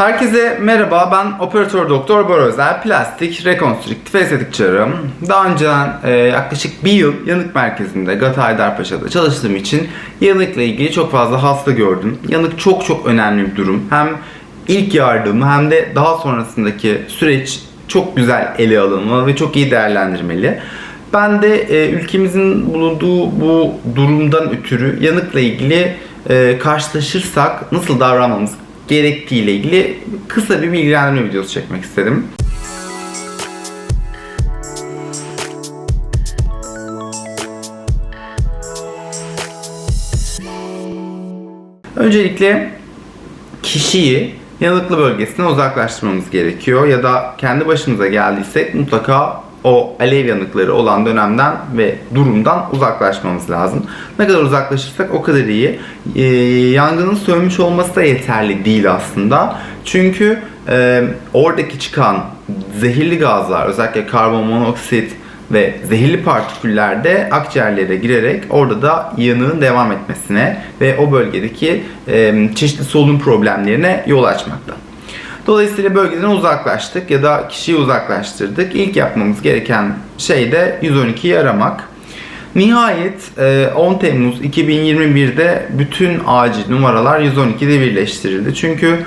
Herkese merhaba, ben operatör doktor Bora Özel, plastik, rekonstrüktif estetik cerrahım. Daha önceden e, yaklaşık bir yıl yanık merkezinde Gata Haydarpaşa'da çalıştığım için yanıkla ilgili çok fazla hasta gördüm. Yanık çok çok önemli bir durum. Hem ilk yardımı hem de daha sonrasındaki süreç çok güzel ele alınmalı ve çok iyi değerlendirmeli. Ben de e, ülkemizin bulunduğu bu durumdan ötürü yanıkla ilgili e, karşılaşırsak nasıl davranmamız gerektiği ile ilgili kısa bir bilgilendirme videosu çekmek istedim. Öncelikle kişiyi yanıklı bölgesinden uzaklaştırmamız gerekiyor ya da kendi başımıza geldiysek mutlaka o alev yanıkları olan dönemden ve durumdan uzaklaşmamız lazım. Ne kadar uzaklaşırsak o kadar iyi. Ee, yangının sönmüş olması da yeterli değil aslında. Çünkü e, oradaki çıkan zehirli gazlar özellikle karbon monoksit ve zehirli partiküller de akciğerlere girerek orada da yanığın devam etmesine ve o bölgedeki e, çeşitli solunum problemlerine yol açmakta. Dolayısıyla bölgeden uzaklaştık ya da kişiyi uzaklaştırdık. İlk yapmamız gereken şey de 112'yi aramak. Nihayet e, 10 Temmuz 2021'de bütün acil numaralar 112'de birleştirildi. Çünkü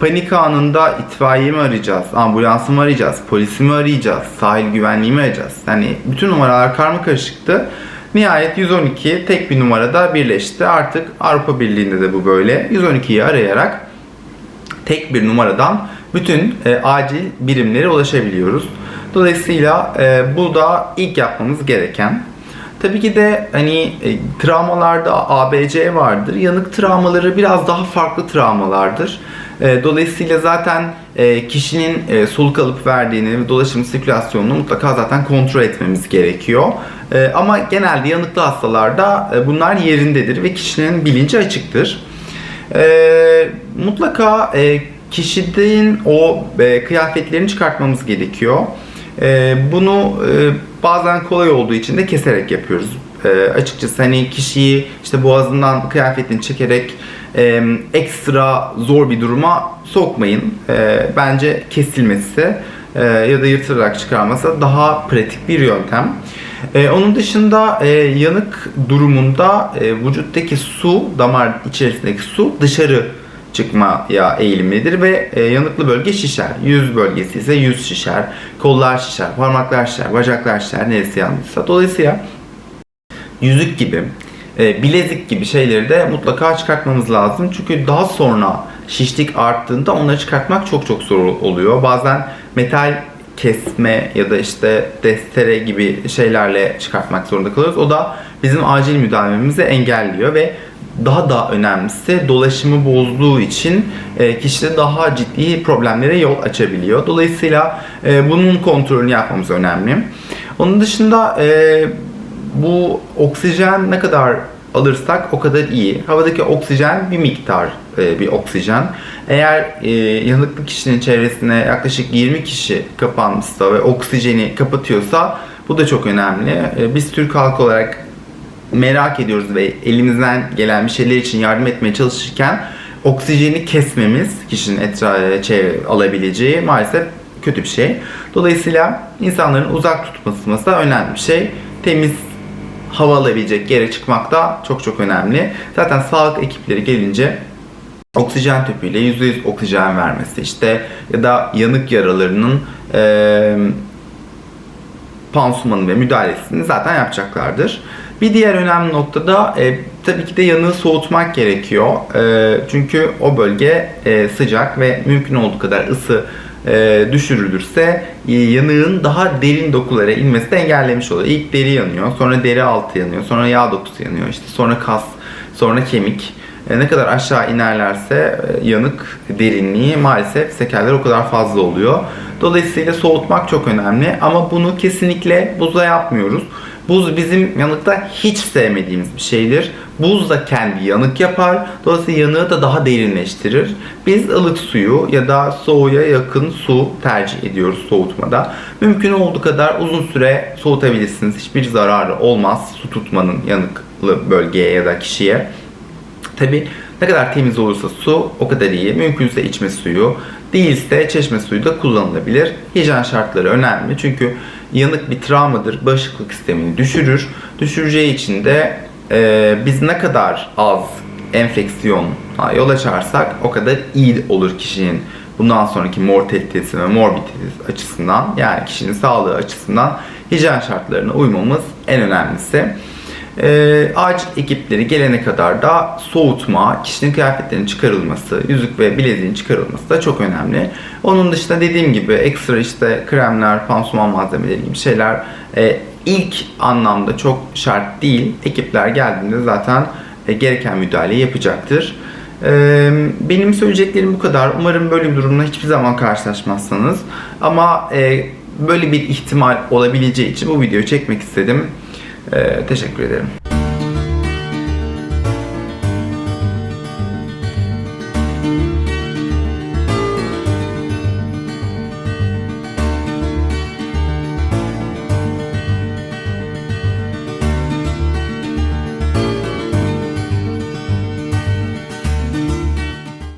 panik anında itfaiye mi arayacağız, ambulansı mı arayacağız, polisi mi arayacağız, sahil güvenliği mi arayacağız? Yani bütün numaralar karma karışıktı. Nihayet 112 tek bir numarada birleşti. Artık Avrupa Birliği'nde de bu böyle. 112'yi arayarak tek bir numaradan bütün e, acil birimlere ulaşabiliyoruz. Dolayısıyla e, bu da ilk yapmamız gereken. Tabii ki de hani e, travmalarda ABC vardır. Yanık travmaları biraz daha farklı travmalardır. E, dolayısıyla zaten e, kişinin e, soluk alıp verdiğini ve dolaşım sirkülasyonunu mutlaka zaten kontrol etmemiz gerekiyor. E, ama genelde yanıklı hastalarda e, bunlar yerindedir ve kişinin bilinci açıktır. E, mutlaka e, kişinin o e, kıyafetlerini çıkartmamız gerekiyor. E, bunu e, bazen kolay olduğu için de keserek yapıyoruz. E, açıkçası hani kişiyi işte boğazından kıyafetini çekerek e, ekstra zor bir duruma sokmayın. E, bence kesilmesi e, ya da yırtırarak çıkarması daha pratik bir yöntem. E, onun dışında e, yanık durumunda e, vücuttaki su, damar içerisindeki su dışarı çıkmaya eğilimlidir ve e, yanıklı bölge şişer. Yüz bölgesi ise yüz şişer, kollar şişer, parmaklar şişer, bacaklar şişer, neresi yanlışsa. Dolayısıyla yüzük gibi, e, bilezik gibi şeyleri de mutlaka çıkartmamız lazım. Çünkü daha sonra şişlik arttığında onları çıkartmak çok çok zor oluyor. Bazen metal kesme ya da işte destere gibi şeylerle çıkartmak zorunda kalıyoruz. O da bizim acil müdahalemizi engelliyor ve daha da önemlisi dolaşımı bozduğu için e, kişide daha ciddi problemlere yol açabiliyor. Dolayısıyla e, bunun kontrolünü yapmamız önemli. Onun dışında e, bu oksijen ne kadar alırsak o kadar iyi. Havadaki oksijen bir miktar e, bir oksijen. Eğer e, yanıklı kişinin çevresine yaklaşık 20 kişi kapanmışsa ve oksijeni kapatıyorsa bu da çok önemli. E, biz Türk halkı olarak merak ediyoruz ve elimizden gelen bir şeyler için yardım etmeye çalışırken oksijeni kesmemiz kişinin etrafı alabileceği maalesef kötü bir şey. Dolayısıyla insanların uzak tutması da önemli bir şey. Temiz hava alabilecek yere çıkmak da çok çok önemli. Zaten sağlık ekipleri gelince oksijen tüpüyle %100 oksijen vermesi işte ya da yanık yaralarının e, pansumanı ve müdahalesini zaten yapacaklardır. Bir diğer önemli nokta da e, tabii ki de yanığı soğutmak gerekiyor. E, çünkü o bölge e, sıcak ve mümkün olduğu kadar ısı e, düşürülürse e, yanığın daha derin dokulara inmesi de engellemiş oluyor. İlk deri yanıyor, sonra deri altı yanıyor, sonra yağ dokusu yanıyor, işte sonra kas, sonra kemik. E, ne kadar aşağı inerlerse e, yanık derinliği maalesef sekerler o kadar fazla oluyor. Dolayısıyla soğutmak çok önemli ama bunu kesinlikle buzla yapmıyoruz. Buz bizim yanıkta hiç sevmediğimiz bir şeydir. Buz da kendi yanık yapar. Dolayısıyla yanığı da daha derinleştirir. Biz ılık suyu ya da soğuya yakın su tercih ediyoruz soğutmada. Mümkün olduğu kadar uzun süre soğutabilirsiniz. Hiçbir zararı olmaz su tutmanın yanıklı bölgeye ya da kişiye. Tabi Ne kadar temiz olursa su o kadar iyi. Mümkünse içme suyu, değilse çeşme suyu da kullanılabilir. Hijyen şartları önemli çünkü yanık bir travmadır. Bağışıklık sistemini düşürür. Düşüreceği için de e, biz ne kadar az enfeksiyon yol açarsak o kadar iyi olur kişinin bundan sonraki mortalitesi ve morbiditesi açısından yani kişinin sağlığı açısından hijyen şartlarına uymamız en önemlisi. Ee, acil ekipleri gelene kadar da soğutma, kişinin kıyafetlerinin çıkarılması, yüzük ve bileziğin çıkarılması da çok önemli. Onun dışında dediğim gibi ekstra işte kremler, pansuman malzemeleri gibi şeyler e, ilk anlamda çok şart değil. Ekipler geldiğinde zaten e, gereken müdahaleyi yapacaktır. Ee, benim söyleyeceklerim bu kadar. Umarım böyle bir durumla hiçbir zaman karşılaşmazsanız. Ama e, böyle bir ihtimal olabileceği için bu videoyu çekmek istedim. Ee, teşekkür ederim.